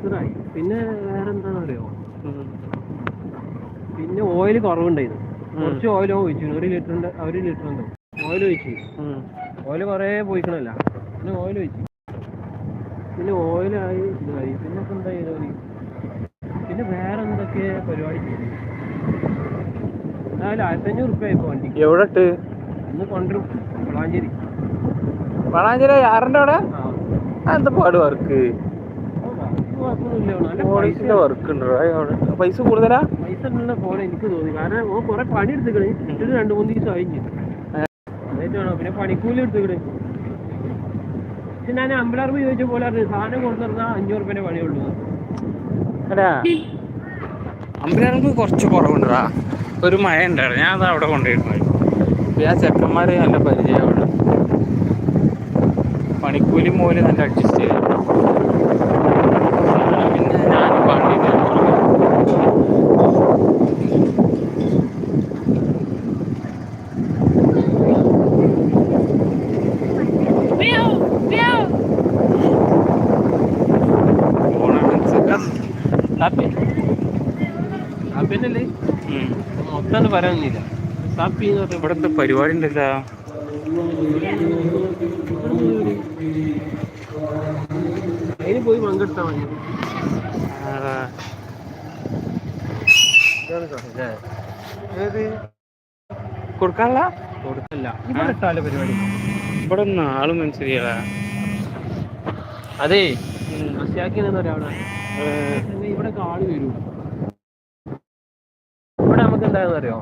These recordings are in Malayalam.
യാത്രയായി പിന്നെ വേറെ എന്താണെന്ന് അറിയോ പിന്നെ ഓയിൽ കുറവുണ്ടായിരുന്നു. കുറച്ച് ഓയിൽ ഒഴിച്ചു. ഒരു ലിറ്ററിന്റെ ഒരു ലിറ്റർ ഉണ്ട് ഓയിൽ ഒഴിച്ചു. ഓയിൽ കുറേ പോയിക്കണല്ല. പിന്നെ ഓയിൽ ഒഴിച്ചു. പിന്നെ ഓയിലായി ഇതായി. പിന്നെ ഇപ്പൊ എന്താ ചെയ്തോ പിന്നെ വേറെ എന്തൊക്കെ പരിപാടി ചെയ്തു? എന്നാലും ആയിരത്തഞ്ഞൂറ് റുപ്യ ഇപ്പൊ വണ്ടി. എവിടെ ഇട്ട്? ഇന്ന് കൊണ്ടുവരും. വളാഞ്ചേരി. വളാഞ്ചേരി ആറിന്റെ അവിടെ? എന്താ പാട് വർക്ക്? പൈസ വർക്ക് ഉണ്ട് പൈസ കൂടുതലാ? പൈസ ഉള്ള പോലെ എനിക്ക് തോന്നി കാരണം ഓ കുറെ പണി എടുത്തുക്കണ് ഇട്ടിട്ട് രണ്ട് മൂന്ന് ദിവസം കഴിഞ്ഞു. പിന്നെ പണിക്കൂലി എടുത്തുക്കണ്. ഞാൻ ഞാൻ അമ്പലാർമ ചോദിച്ച പോലെ സാധനം കൊണ്ടുവന്നാ അഞ്ഞൂറ് റുപ്യന്റെ പണിയുള്ളൂ എടാ. അമ്പലങ്ങൾക്ക് കുറച്ച് കുറവുണ്ടാ ഒരു മഴ ഉണ്ടായിരുന്നു ഞാൻ അത് അവിടെ കൊണ്ടുപോയിരുന്നു. ഇപ്പൊ ആ ചെക്കന്മാര് നല്ല പരിചയമുള്ളു പണിക്കൂലി മൂലം നല്ല അഡ്ജസ്റ്റ് ചെയ്തു. ഞാൻ വണ്ടി അപ്പിന്നല്ലേ മൊത്തം പറയാനൊന്നുമില്ല സാപ്പി എന്ന് പറഞ്ഞ ഇവിടുത്തെ പരിപാടി ഉണ്ടല്ലോ. അതിന് പോയി പങ്കെടുത്താൽ മതി ഇതാണ് കഥ, അല്ലേ? ഏത്? കൊടുക്കാനുള്ള കൊടുക്കല്ല. ഇവിടെ ഇട്ടാലോ പരിപാടി? ഇവിടെ ഒന്നും ആളും മനസ്സിലാ അതെ. ഇവിടെ ആൾ വരും. ഇവിടെ നമുക്ക് എന്താണെന്ന് അറിയോ?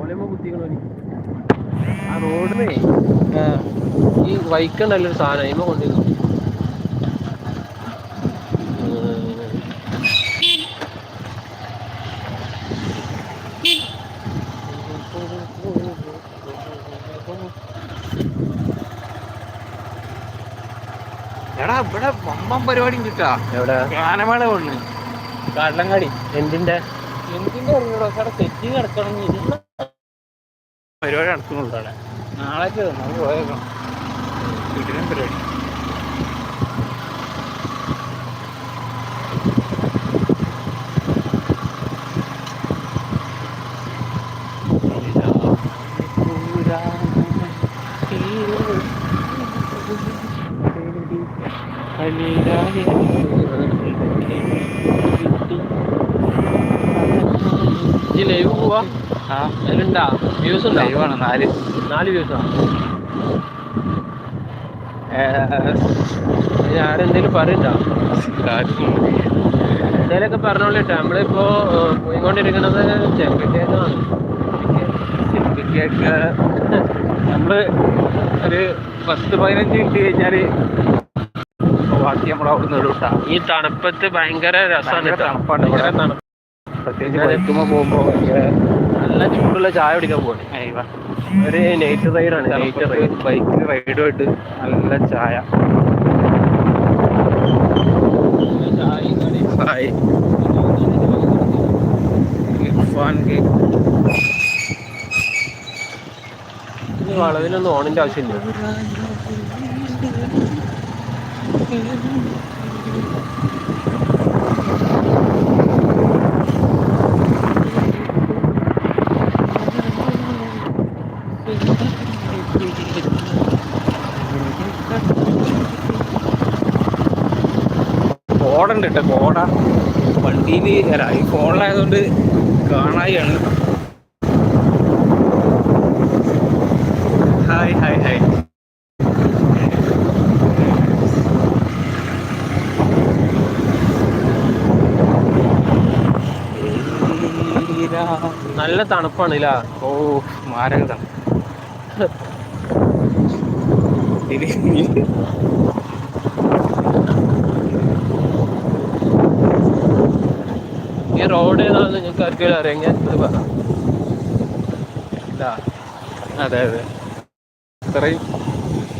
ഓലമ്മ കുത്തിക്കണോ ആ റോഡിനെ ഈ വൈക്കണ്ടല്ലോ ഒരു സാധനം ഇമ്മ കൊണ്ടിരുന്നു എടാ വമ്പം പരിപാടി കിട്ടാ. എവിടെ? കൊണ്ട് എന്തിന്റെ? എന്തിന്റെ തെറ്റി പരിപാടി നടക്കുന്നുള്ളൂ അവിടെ. നാളേക്ക് പോയേക്കാം വീട്ടിലും പരിപാടി ഈ ലൈവ് പോവാ? അതിലുണ്ടാ? വ്യൂസ് ഉണ്ടോ? ലൈവാണ് നാല്. നാല് വ്യൂസാ ആരെന്തേലും പറയണ്ട? എന്തേലൊക്കെ പറഞ്ഞോളിട്ടോ. നമ്മളിപ്പോ പോയിക്കൊണ്ടിരിക്കണത് പോയിക്കൊണ്ടിരിക്കുന്നത് കേക്ക് നമ്മൾ ഒരു പത്ത് പതിനഞ്ച് മിനിറ്റ് കഴിഞ്ഞാൽ ബാക്കി നമ്മൾ അവിടെ നിന്ന് ഇട്ടാ ഈ തണുപ്പത്ത് ഭയങ്കര രസമാണ് തണുപ്പാണ് ഇവിടെ. തണുപ്പ്. പ്രത്യേകിച്ച് ഭയങ്കര നല്ല ചൂടുള്ള ചായ കുടിക്കാൻ പോകണേ. ഒരു നൈറ്റ് റൈഡാണ് നൈറ്റ് റൈഡ് ബൈക്കിൽ റൈഡുമായിട്ട് നല്ല ചായ. ഹായ് വളവിലൊന്നും ഓണിന്റെ ആവശ്യമില്ല. കോടുണ്ട് കേട്ടോ കോട വണ്ടിയിൽ അല്ല ഈ ഫോണിലായതുകൊണ്ട് കാണായാണ് ഹായ് ഹായ് ഹായ്. നല്ല തണുപ്പാണ് ഇല്ല ഓ മാരകത ഇത് ഈ റോഡ് ഏതാണെന്ന് നിങ്ങൾക്ക് ആർക്കെങ്കിലും അറിയാമെങ്കിൽ ഇത് പറ. ഇതാ. അതെ അതെ. ഇത്രയും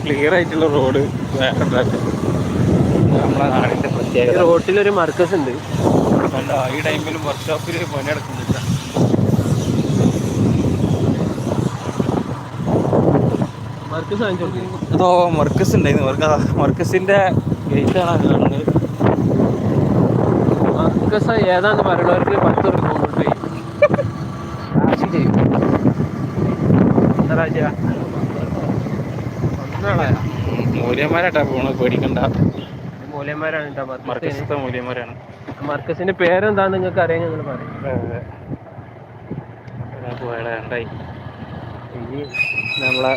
ക്ലിയർ ആയിട്ടുള്ള റോഡ് വേറെ നാടിന്റെ ഈ റോഡിൽ റോട്ടിലൊരു മർക്കസ് ഉണ്ട്. ഈ ടൈമിലും വർക്ക്ഷോപ്പിൽ പണി നടക്കുന്നില്ല മർക്കസ് അതോ മർക്കസ് ഉണ്ടായിരുന്നു ഗേറ്റ് ആണ്. കാണുന്നത് മർക്കസ് ഏതാന്ന് പറയുന്നവർക്ക് പത്ത് റുപ്യ ഗൂഗിൾ പേ കാശ് ചെയ്യും. എന്താ രാജ? ഒന്നാളാ? മൂല്യന്മാരാട്ടാ പോണ പേടിക്കണ്ട. മൂല്യന്മാരാണ് കേട്ടോ മർക്കസ് മർക്കസത്തെ മൂല്യന്മാരാണ്. മർക്കസിന്റെ പേരെന്താന്ന് നിങ്ങൾക്ക് അറിയാൻ ഞങ്ങൾ പറയും. ഇനി നമ്മളെ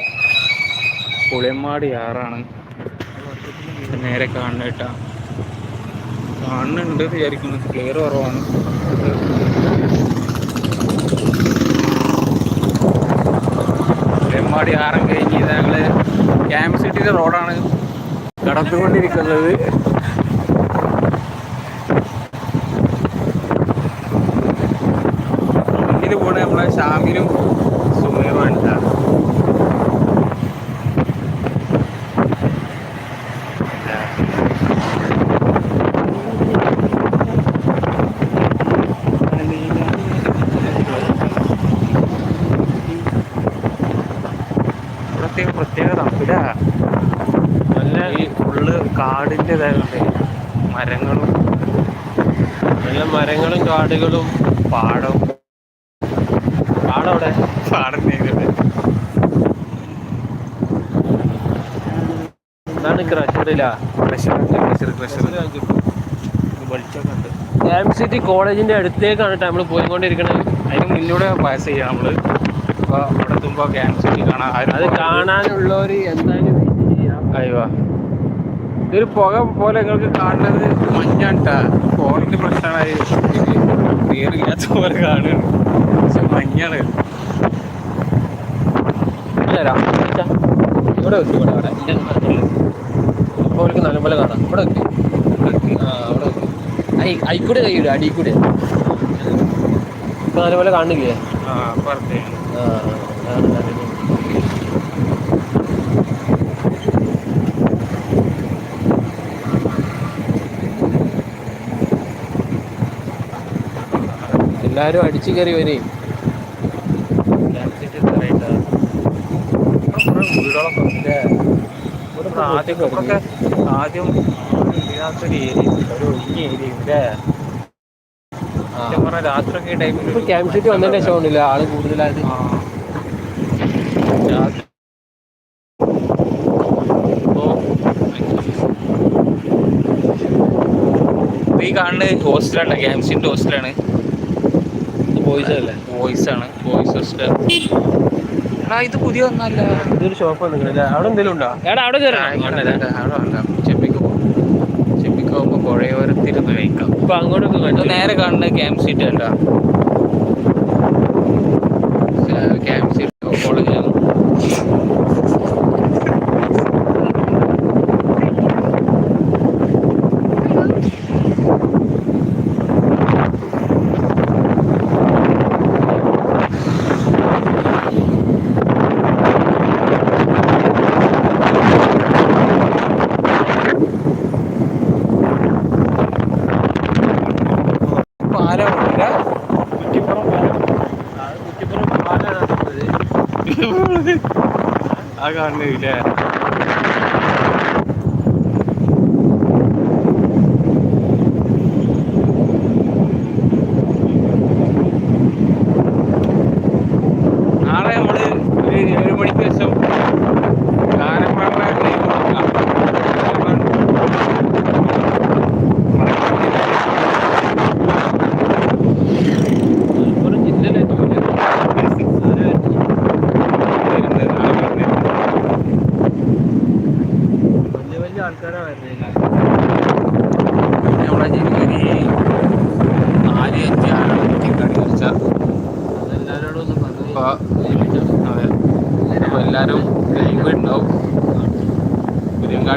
പുളിയമ്മാടി ആറാണ്. നേരെ കാണുന്ന കേട്ടാ. കാണുന്നുണ്ട് വിചാരിക്കുന്നു. ക്ലിയർ കുറവാണ്. പുളിയമ്മാടി ആറം കഴിഞ്ഞ് ഞങ്ങൾ ക്യാമ്പ് സിറ്റിയിലെ റോഡാണ് കടന്നുകൊണ്ടിരിക്കുന്നത്. മുന്നിൽ പോണ നമ്മളെ ഷാമിലും സുമേറുമാണ് ട്ടാ. പ്രത്യേക പ്രത്യേക തമ്പില നല്ല ഈ ഫുള്ള് കാടിന്റെതായതുകൊണ്ട് മരങ്ങളും. നല്ല മരങ്ങളും കാടുകളും. പാടവും. പാടവിടെ? പാടം നീങ്ങട്ടെ എന്താണ് ക്രഷറില്ല ക്രഷർ പ്രഷർ പ്രഷർ വെളിച്ചൊക്കെ ഉണ്ട്. സിറ്റി കോളേജിന്റെ അടുത്തേക്കാണ് നമ്മൾ പോയിക്കൊണ്ടിരിക്കുന്നത് അതിന് മുന്നിലൂടെ പാസ് ചെയ്യാം നമ്മൾ. അവിടെ എത്തുമ്പോ ക്യാൻസൽ കാണാം അത് കാണാനുള്ളവര് എന്തായാലും ചെയ്യാം. അയ്യോ. ഇതൊരു പുക പോലെ നിങ്ങൾക്ക് കാണുന്നത് മഞ്ഞാട്ടാ ഫോണിന്റെ പ്രശ്നമായി. ക്ലിയർ ഇല്ലാത്ത പോലെ കാണുകയാണ് പക്ഷെ മഞ്ഞാണ്. ഇവിടെ വെക്കും ഇവിടെ അവിടെ അപ്പോൾ അവർക്ക് നല്ലപോലെ കാണാം. ഇവിടെ വെക്കും. ആ അവിടെ വെക്കും. അയിക്കൂടെ കൈയിടും അടിയിൽ കൂടെ ഇപ്പൊ നല്ലപോലെ കാണില്ലേ എല്ലാരും അടിച്ചു കയറി വരെയും ആദ്യം ആദ്യം ഇല്ലാത്തൊരു ഏരിയ ഒരു ഒഴിഞ്ഞ ഏരിയ ഉണ്ട് സത്യം പറഞ്ഞാൽ രാത്രിയൊക്കെ ഈ ടൈമിൽ ഇപ്പൊ ക്യാമ്പ് സിറ്റി വന്നതിന്റെ ശേഷം ഉണ്ടല്ലേ ആൾ കൂടുതലായിട്ട്. ഈ കാണുന്നത് ഹോസ്റ്റലാണ് ക്യാമ്സിന്റെ ഹോസ്റ്റലാണ് ബോയ്സ് അല്ലേ? വോയിസ് ആണ് ബോയ്സ് ഹോസ്റ്റൽ എടാ ഇത് പുതിയ ഒന്നല്ല ഇതൊരു ഷോപ്പ് അവിടെ എന്തെങ്കിലും ഉണ്ടോ? എടാ അവിടെ ചെപ്പിക്ക് അവിടെ പോകുമ്പോ പുഴയോരത്തിരുന്ന് കഴിക്കാം. ഇപ്പൊ അങ്ങോട്ടൊക്കെ കണ്ടു നേരെ കാണുന്ന ക്യാമ്പ് സീറ്റ് അല്ല ക്യാമ്പ് സീറ്റ് കോളേജാണ് പാലം ഉണ്ടല്ല കുറ്റിപ്പുറം പാലം ആ കാണുന്നില്ലേ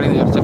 Mariners.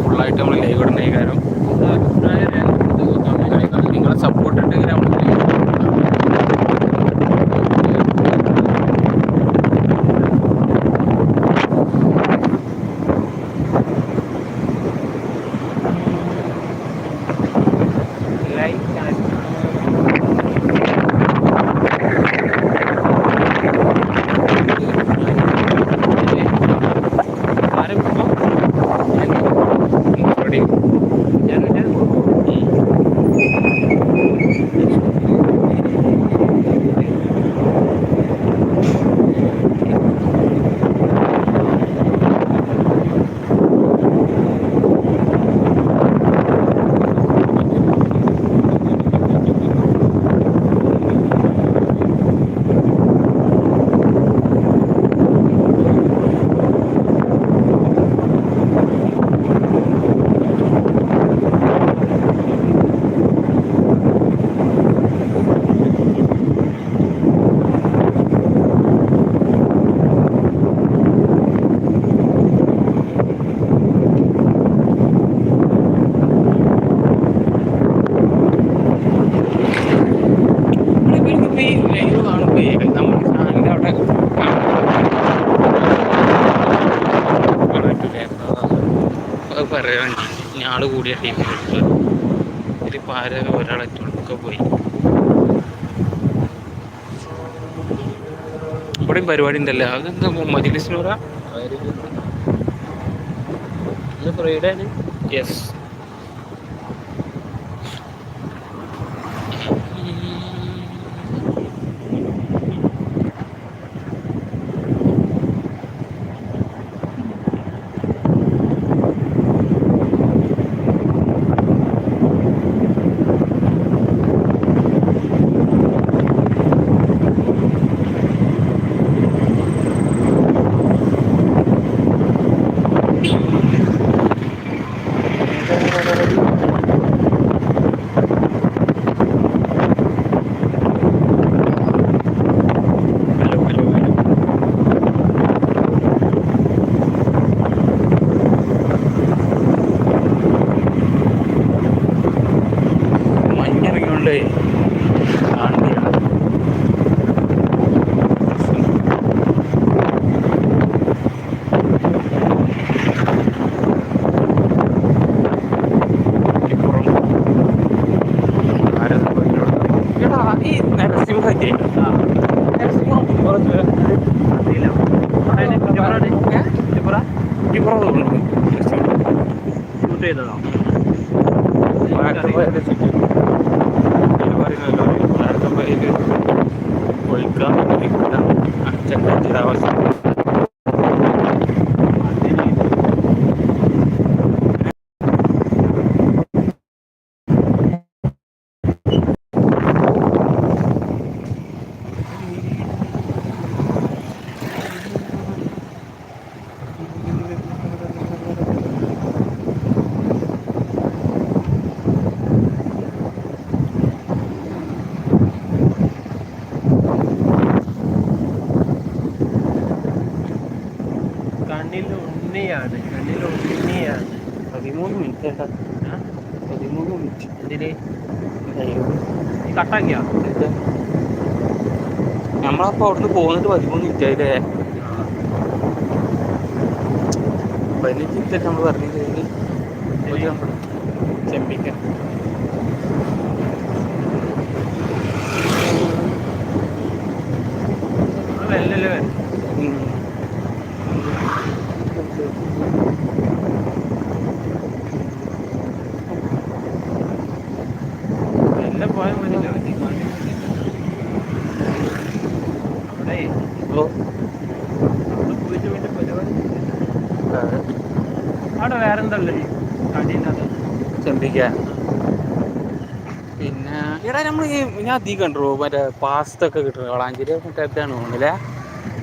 ഞാൾ കൂടിയ ടീമിൽ ഇതിലിപ്പോൾ ആരോ ഒരാളൊക്കെ പോയി. ഇവിടെയും പരിപാടി ഉണ്ടല്ലോ? അതെന്താ മജിലിസിനൂറ ഇന്ന് ഫ്രൈഡേ യെസ് ഷൂട്ട് ചെയ്തതാ നേരത്തെ പോയത് ചുറ്റും ഇത് പറയുന്നല്ലോ ഒഴുക്കുക അച്ഛന്റെ ചിതാവസ്ഥ കണ്ണിൽ ഉണ്ണിയാണ് കണ്ണിൽ ഉണ്ണിയാണ് പതിമൂന്ന് മിനിറ്റ് ഏട്ടാ ആ? പതിമൂന്ന് മിനിറ്റ് എന്തിന്? ഈ കട്ടാക്കിയാ നമ്മളപ്പോ അവിടുന്ന് പോന്നിട്ട് പതിമൂന്ന് മിനിറ്റ് ആയില്ലേ പതിനഞ്ച് മിനിറ്റ് നമ്മൾ പറഞ്ഞത് ചെമ്പിക്കൻ വെല്ലല്ലേ വരും ഉം. വെല്ലം പോയാൽ മതി അവിടെ ഓ അവിടെ പോയിട്ട് പിന്നെ പരിപാടി അതെ. അവിടെ വേറെ എന്തല്ലേ ചെമ്പിക്ക. പിന്നെ എടാ നമ്മൾ ഈ ഞാൻ അധികം കണ്ടു മറ്റേ പാസ്ത ഒക്കെ കിട്ടുന്നത്. വളാഞ്ചേരി മറ്റേ ഇതാണ് തോന്നുന്നില്ലേ?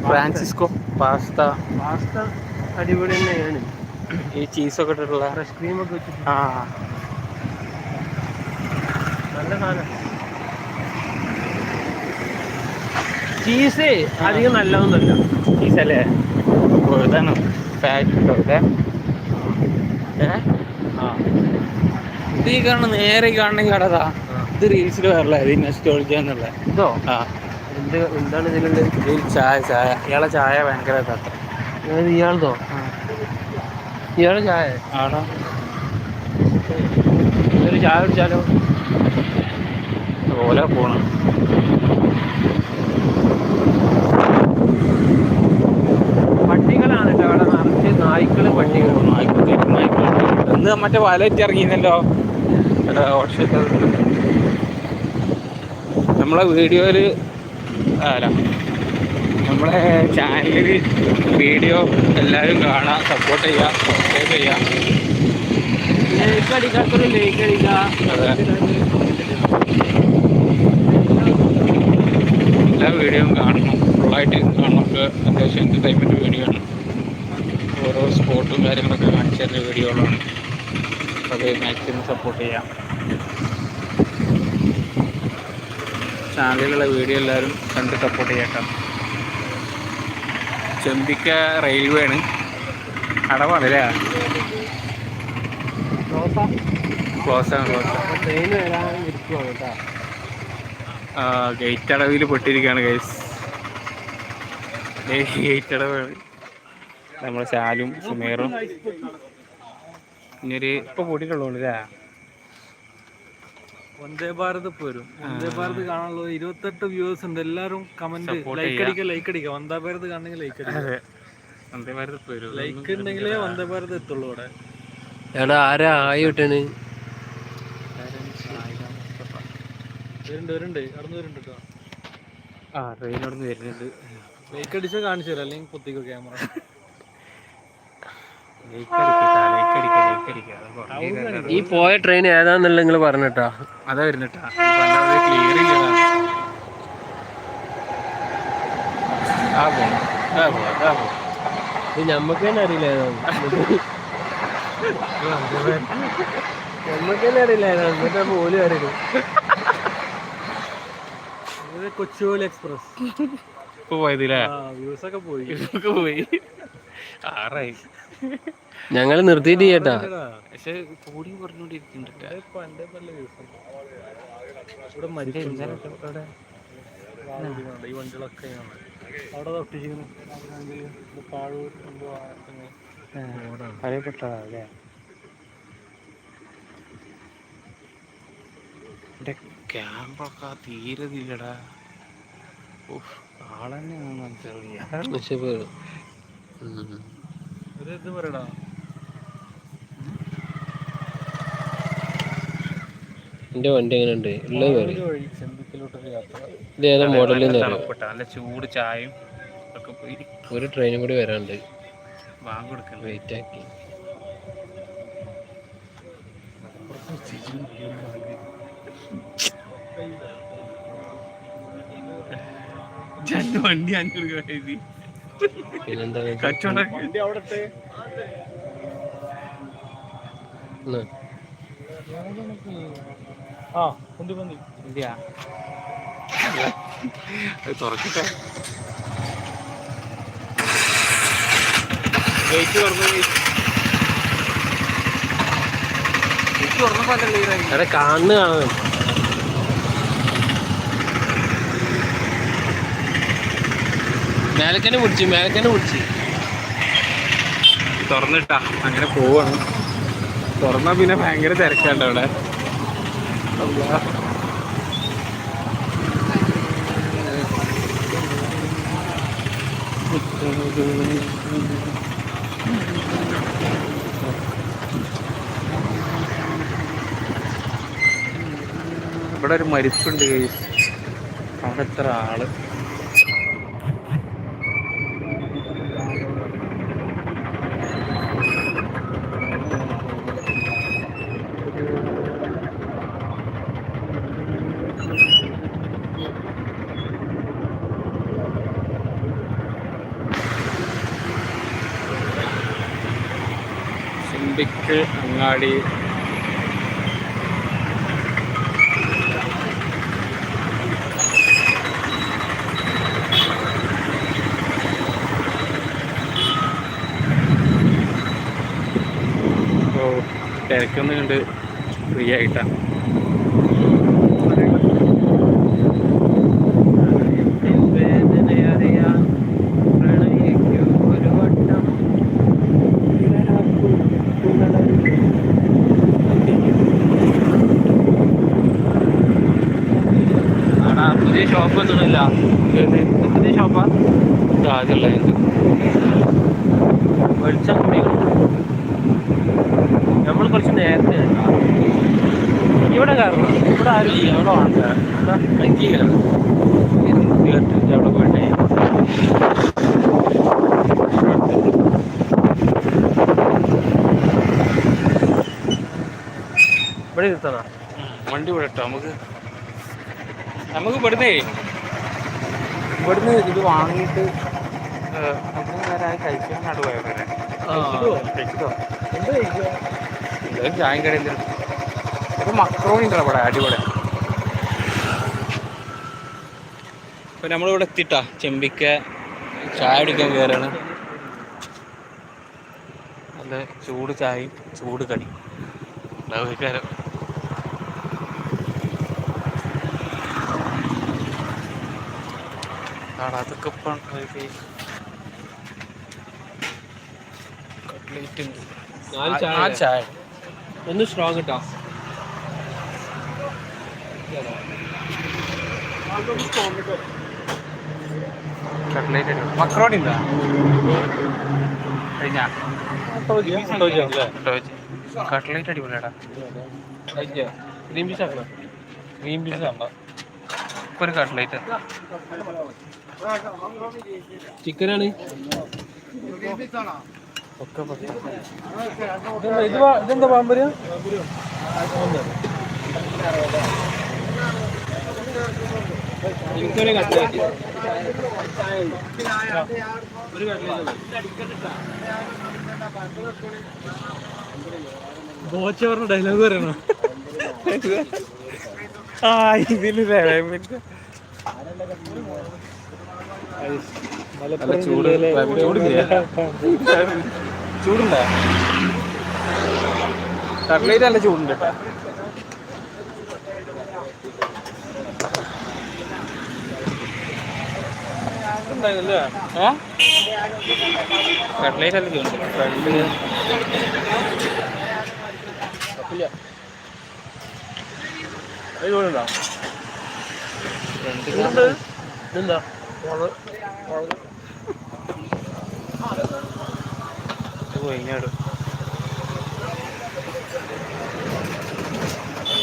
ഫ്രാൻസിസ്കോ പാസ്ത പാസ്ത അടിപൊളി തന്നെയാണ് ഈ ചീസൊക്കെ ഇട്ടിട്ടുള്ള വെച്ചിട്ട് ആ. നല്ല സാധനം. ചീസ് അധികം നല്ലതൊന്നുമല്ല. ചീസ് അല്ലേ? ഇതാണ് ഫാറ്റ് ഉണ്ടോ ഇത് ഈ കാണുന്ന നേരെ കാണുന്ന കടതാ. ഇത് റീൽസിൽ വരല ഇത് നെസ്റ്റോളിക്കാന്നുള്ള ഇതോ? ആ. എന്ത് എന്താണ് ഇതിലുള്ളത്? ഇതിൽ ചായ ചായ. ഇയാളെ ചായ ഭയങ്കര അതായത് ഇയാളതോ? ഇയാളെ ചായ? ആണോ? ഒരു ചായ കുടിച്ചാലോ? ഓല പോണം. പട്ടികളാണ് കേട്ടോ അവിടെ നിറച്ച് നായ്ക്കളും പട്ടികളും. ഇന്ന് മറ്റേ വലറ്റ് ഇറങ്ങിയിരുന്നല്ലോ നമ്മളെ വീഡിയോയിൽ അല്ല നമ്മളെ ചാനലിൽ വീഡിയോ എല്ലാവരും കാണാം സപ്പോർട്ട് ചെയ്യുക സബ്സ്ക്രൈബ് ചെയ്യുക ലൈക്ക് അടിക്കാത്തൊരു ലൈക്ക് അടിക്കുക അതെ. എല്ലാ വീഡിയോയും കാണണം. ഫുള്ളായിട്ട് കാണണം നമുക്ക് അത്യാവശ്യം എന്റർടൈൻമെന്റ് വീഡിയോ ആണ്. ഓരോ സ്പോട്ടും കാര്യങ്ങളൊക്കെ കാണിച്ചു തരുന്ന വീഡിയോകളാണ് അത് മാക്സിമം സപ്പോർട്ട് ചെയ്യാം. ചാനലിലുള്ള വീഡിയോ എല്ലാവരും കണ്ട് സപ്പോർട്ട് ചെയ്യട്ടോ. ചെമ്പിക്ക റെയിൽവേ ആണ്. അടവാണ് അല്ലേ? ക്ലോസ്. ആണ് ക്ലോസ്. ട്രെയിൻ വരാൻ ഇരിക്കുവാണ് കേട്ടോ. ഗേറ്റ് അടവിൽ പെട്ടിരിക്കുകയാണ് ഗൈസ് ഗേറ്റ് അടവാണ്. നമ്മുടെ ശാലും സുമേറും. ഇനിയൊരു ഇപ്പൊ കൂട്ടിയിട്ടുള്ളൂ അല്ലേ വന്ദേ ഭാരത് ഇപ്പൊ വരും. വന്ദേ ഭാരത് കാണാനുള്ള ഇരുപത്തെട്ട് വ്യൂവേഴ്സ് ഉണ്ട്. എല്ലാരും കമന്റ് ലൈക്ക്. അടിക്കുക ലൈക്ക് അടിക്കുക. വന്ദേ ഭാരത് കാണണമെങ്കിൽ ലൈക്ക് അടിക്കുക. വന്ദേ ഭാരത് പോരും ലൈക്ക് ഉണ്ടെങ്കിലേ വന്ദേ ഭാരത് എത്തുള്ളൂ ഇവിടെ. എടാ ആരാ ആയി വിട്ടണ് വരുന്നുണ്ട് വരുന്നുണ്ട് കടന്നു വരുന്നുണ്ട് കേട്ടോ ആ ട്രെയിൻ അവിടെ നിന്ന് വരുന്നുണ്ട്. ലൈക്ക് അടിച്ചാൽ കാണിച്ചു തരാം അല്ലെങ്കിൽ പൊത്തിക്കോ ക്യാമറ. ഈ പോയ ട്രെയിൻ ഏതാന്നുള്ള നിങ്ങൾ പറഞ്ഞിട്ടാ? അതാ വരുന്നിട്ടാ. ക്ലിയർ ഇല്ലടാ ആ പോണം ആ പോവാ ആ പോവാ ഇത് ഞമ്മക്ക് തന്നെ അറിയില്ല ഏതാണ് ഞമ്മക്ക് തന്നെ അറിയില്ല എന്നിട്ട് പോലും അറിയില്ല. കൊച്ചുവേളി എക്സ്പ്രസ്. ഇപ്പൊ പോയതില്ലേ? ആ വ്യൂസ് ഒക്കെ പോയി. ആറായി. ഞങ്ങൾ നിർത്തിയിട്ട് ചെയ്യട്ടാ പക്ഷേ കൂടി പറഞ്ഞോണ്ടിരിക്കുന്നുണ്ട് ഈ വണ്ടികളൊക്കെ. അവിടെ പാഴൂർ എന്തോ. അറിയപ്പെട്ടതാ അല്ലേ? ക്യാമ്പൊക്കെ തീരതില്ലടാ ഇല്ലടാ ആളെന്നെ മനസ്സിലാവില്ല പക്ഷെ ഇപ്പൊ- ഉം. ഒരു ഇത് പറയടാ എന്റെ വണ്ടി എങ്ങനെ ഉണ്ട് ഇത് ഏതാ മോഡലിൽ നല്ല ചൂട് ചായയും ഒക്കെ പോയി. ഒരു ട്രെയിനും കൂടി വരാണ്ട് വെയിറ്റ് ആക്കി. രണ്ട് വണ്ടി അഞ്ഞൂറ് രൂപ എഴുതി കച്ചവടം. ആ തുറക്കട്ടെ. ഗേറ്റ് തുറന്നു അവിടെ കാണുന്ന കാണാൻ മേലക്കനെ പിടിച്ചു മേലക്കന്നെ പിടിച്ചു. തുറന്നിട്ടാ അങ്ങനെ പോവാണ്. തുറന്നാ പിന്നെ ഭയങ്കര തിരക്കാണ്ട് അവിടെ? ഇവിടെ ഒരു മരിപ്പുണ്ട് കേസ് അവിടെ എത്ര ആൾ? അങ്ങാടി. തിരക്കൊന്നും കണ്ട് ഫ്രീ ആയിട്ടാ. പുതിയ ഷോപ്പ് ഒന്നുമില്ല പുതിയ ഷോപ്പാ ആദ്യമുള്ള വെളിച്ചം കൂടി നമ്മൾ കുറച്ച് നേരത്തെ. ഇവിടെ കാരണം ഇവിടെ ആരും ഇല്ല. ഇവിടെ വേണ്ട. അഞ്ചി കയറണം അവിടെ പോയിട്ടേ ഇവിടെ ഇരുത്തണ. വണ്ടി ഇവിടെ ഇട്ടോ? നമുക്ക് നമുക്ക് ഇവിടുന്നേ ഇവിടുന്ന് ഇത് വാങ്ങിയിട്ട് എന്തായാലും ചായം കടയിൽ ഇപ്പൊ മക്രോണി ഉണ്ടല്ലോ ഇവിടെ അടിപൊളി. ഇപ്പൊ നമ്മളിവിടെ എത്തിട്ടാ. ചെമ്പിക്ക ചായ അടിക്കാൻ കയറാണ് നല്ല ചൂട് ചായ ചൂട് കടി ഉണ്ടാവും ആണ് അതൊക്കെ ഇപ്പം കട്ട്ലേറ്റ് ഉണ്ട്. നാല് ചായ. ഒന്ന് സ്ട്രോങ് കിട്ടാ കട്ട്ലേറ്റ് മക്രോണി ഉണ്ടോ കഴിഞ്ഞാ. കട്ട്ലേറ്റ് അടിപൊളിയാടാ. ഗ്രീൻ പീസ് ആക്കണം? ഗ്രീൻ പീസ് കണ്ടോ ഒരു കട്ട്ലേറ്റ് ചിക്കനാണ്. ഒക്കെ പത്ത്. ഇത് പാ- ഇതെന്താ പാമ്പര് എനിക്കൊരു കട്ട്ലേറ്റ് ഒരു കട്ട്ലേറ്റ് ബോച്ചവറിന് ഡയലോഗ് പറയണോ? ആ ഇതിൽ നല്ല ചൂട് ചൂടില്ലേ ചൂടുണ്ടോ? കട്ട്ലേറ്റ് നല്ല ചൂടുണ്ട്. ഉണ്ടായിരുന്നല്ലേ ഏ? കട്ട്ലേറ്റ് അല്ല ചൂടുണ്ട്. ഫ്രണ്ട് ഇതെന്താ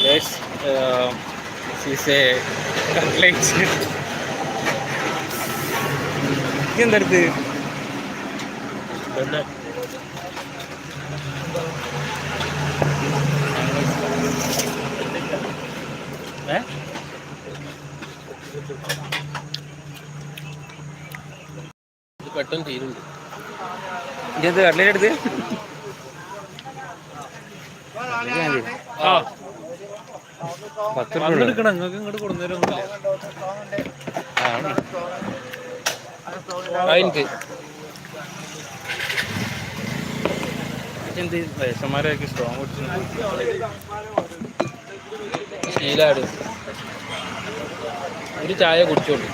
Yes, uh, a. ഇതെന്തടുത്ത് പെട്ടെന്ന് തീരുണ്ട്. ഇതെന്ത് ആ. പത്ത് രൂപ വന്നെടുക്കണം നിങ്ങൾക്ക് ഇങ്ങോട്ട് കൊടുന്നേരൊന്നുമില്ല. എനിക്ക്. എന്ത് വയസ്സന്മാരൊക്കെ സ്ട്രോങ് കുടിച്ചു ശീലാണ് ഒരു ചായ കുടിച്ചോളൂ.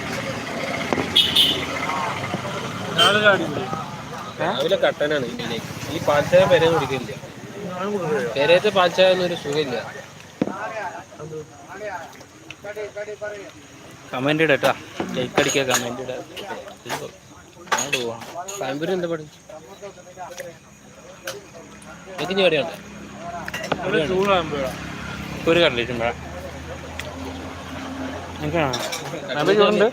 രാവിലെ കട്ടനാണ് ഇതിലേക്ക് ഈ പാൽച്ചായ പെരേ കുടിക്കില്ല. പെരേത്തെ പാൽച്ചായ ഒന്നും ഒരു സുഖമില്ല. കമന്റ് ഇടട്ടാ ലൈക്ക് അടിക്കുക കമന്റ് ഇടാ പോവാം. എന്താ പഠിച്ചു ഇതിന് എവിടെയാണ് ഇവിടെ ഒരു നല്ല ചൂടുണ്ട്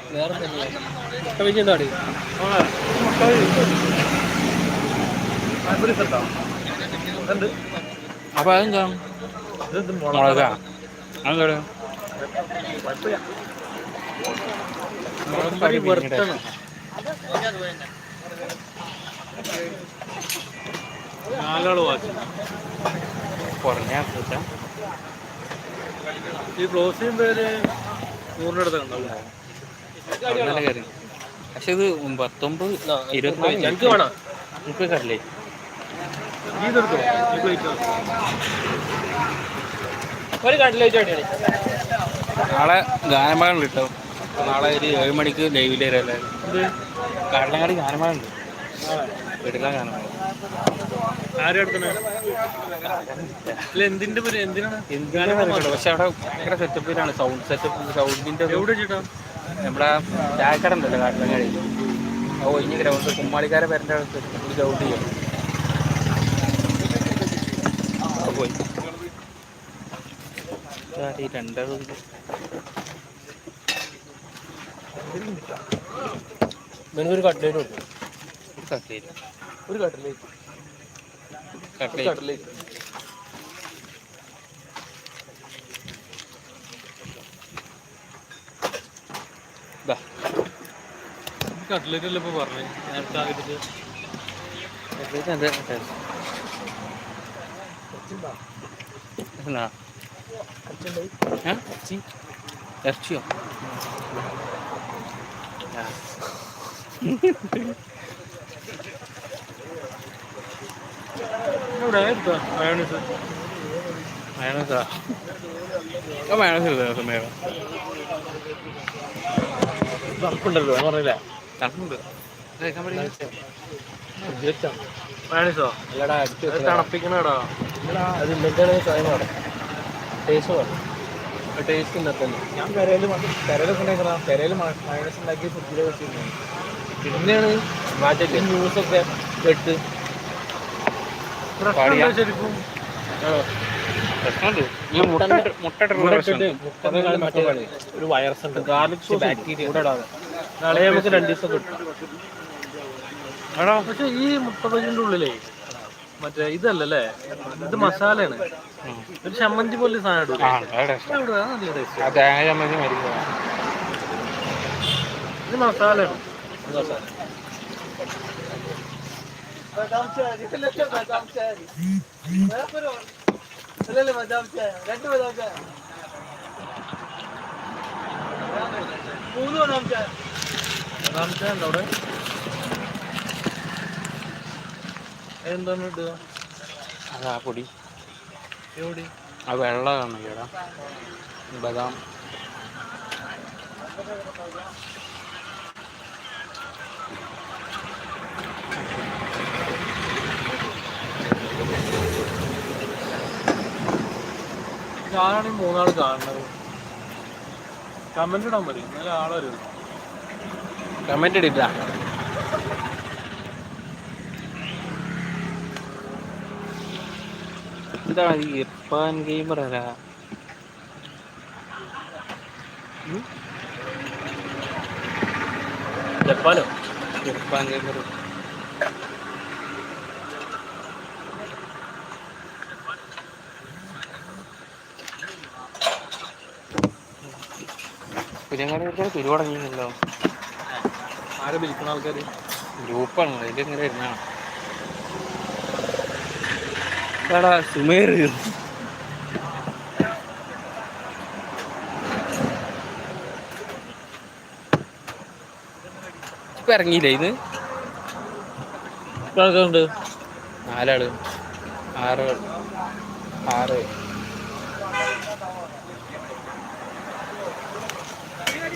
അപ്പൊ അതെന്താ? മുളകാ. അതെന്താ? നാലാൾ വാച്ച്. കുറഞ്ഞ ഈ ക്ലോസ് ചെയ്യുമ്പോഴേ നൂറിന്റെ അടുത്ത് നല്ല പക്ഷെ ഇത് പത്തൊമ്പത് ഇരുപത്തിനാല് ഞങ്ങൾക്ക് വേണം. മുപ്പത് ഒരു വേണ്ടിയാണ് നാളെ ഗാനമേള കിട്ടും. നാളെ ഒരു ഏഴ് മണിക്ക് ലൈവിൽ വരാല്ലേ കാരണങ്ങാടി ഗാനമേള ഉണ്ട് വീട്ടിലെ ഗാനമേള. എന്തിന്റെ പേര്? എന്തിനാണ്? പക്ഷെ അവിടെ ഭയങ്കര സെറ്റപ്പിലാണ് സൗണ്ട് സെറ്റപ്പ് സൗണ്ടിന്റെ എവിടെ വെച്ചിട്ടാ നമ്മുടെ ചായക്കട ഉണ്ടല്ലോ കാട്ടിലങ്ങാടി. ആ ഒഴിഞ്ഞ ഗ്രൗണ്ട് കുമ്മാളിക്കാരെ പേരന്റെ അടുത്ത് ഒരു ഗ്രൗണ്ട് ചെയ്യണം പോയി. ഈ രണ്ടാളും ഒരു കട്ട്ലേറ്റ് കൊടുക്കും. കട്ട്ലേറ്റ്. ഒരു കട്ടിലേക്ക് കട്ടിലേക്ക് കട്ട്ലേറ്റ് അല്ലേ ഇപ്പൊ പറഞ്ഞേ? നേരത്തെ ആയിട്ട് കട്ട്ലേറ്റ് എന്താ എന്നാ? ഇറച്ചി? ഇറച്ചിയോ? ആ. ഇവിടെ എടുത്തോ? മയോണൈസ് മയണസാ ആ? മയണസ് ഇല്ല സമയം തണുപ്പുണ്ടല്ലോ ഞാൻ പറഞ്ഞില്ല? തണുപ്പുണ്ട് കഴിക്കാൻ പറ്റില്ല. മയോണൈസോ അല്ലടാ അടുത്ത് അത് തണുപ്പിക്കണടാ. അത് ഇന്നത്തെ സ്വയം വേണം ടേസ്റ്റ് വേണം ടേസ്റ്റ് ഇന്നത്തെ ഞാൻ പെരയിൽ പെരയിലൊക്കെ ഉണ്ടാക്കണം പെരയിൽ മൈനസ് ഉണ്ടാക്കി ഫ്രിഡ്ജിൽ വെച്ചിരുന്നു. പിന്നെയാണ് ന്യൂസൊക്കെ? ശരിക്കും? ഒരു വൈറസ് ഉണ്ട്. ഗാർലിക് സോസ് ബാക്ടീരിയ കൂടെ ഇടാതെ. നാളെ നമുക്ക് രണ്ട് ദിവസം കിട്ടും പക്ഷെ ഈ മുട്ടപ്പജിന്റെ ഉള്ളിലേ മറ്റേ ഇതല്ലല്ലേ? ഇത് മസാലയാണ്. ഒരു ചമ്മന്തി പോലെ സാധനം ബദാം രണ്ടാമത്തെ ഉണ്ടോ അവിടെ? എന്താണ് ഇടുക അത് ആ പൊടി. എവിടെ? ആ വെള്ളം ബദാം. ഞാനാണ് ഈ മൂന്നാൾ കാണുന്നത്. കമന്റ് ഇടാൻ മതി എന്നാലും ആളൊരു കമന്റ് ഇടില്ല എന്താ ഈ ഇർഫാൻ ഗെയിമർ അല്ല ജപ്പാനോ? ഇർഫാൻ ഗെയിമർ പുതിയങ്ങാടി തിരുവടങ്ങിയല്ലോ ആരെ വിളിക്കുന്ന ആൾക്കാർ ഗ്രൂപ്പാണ്. അതിൽ ഇങ്ങനെ വരുന്നതാണ് എടാ സുമേർ. ഇപ്പൊ ഇറങ്ങിയില്ലേ ഇത്? എത്ര ആൾക്കാരുണ്ട്. നാലാൾ. ആറ് ആറ്.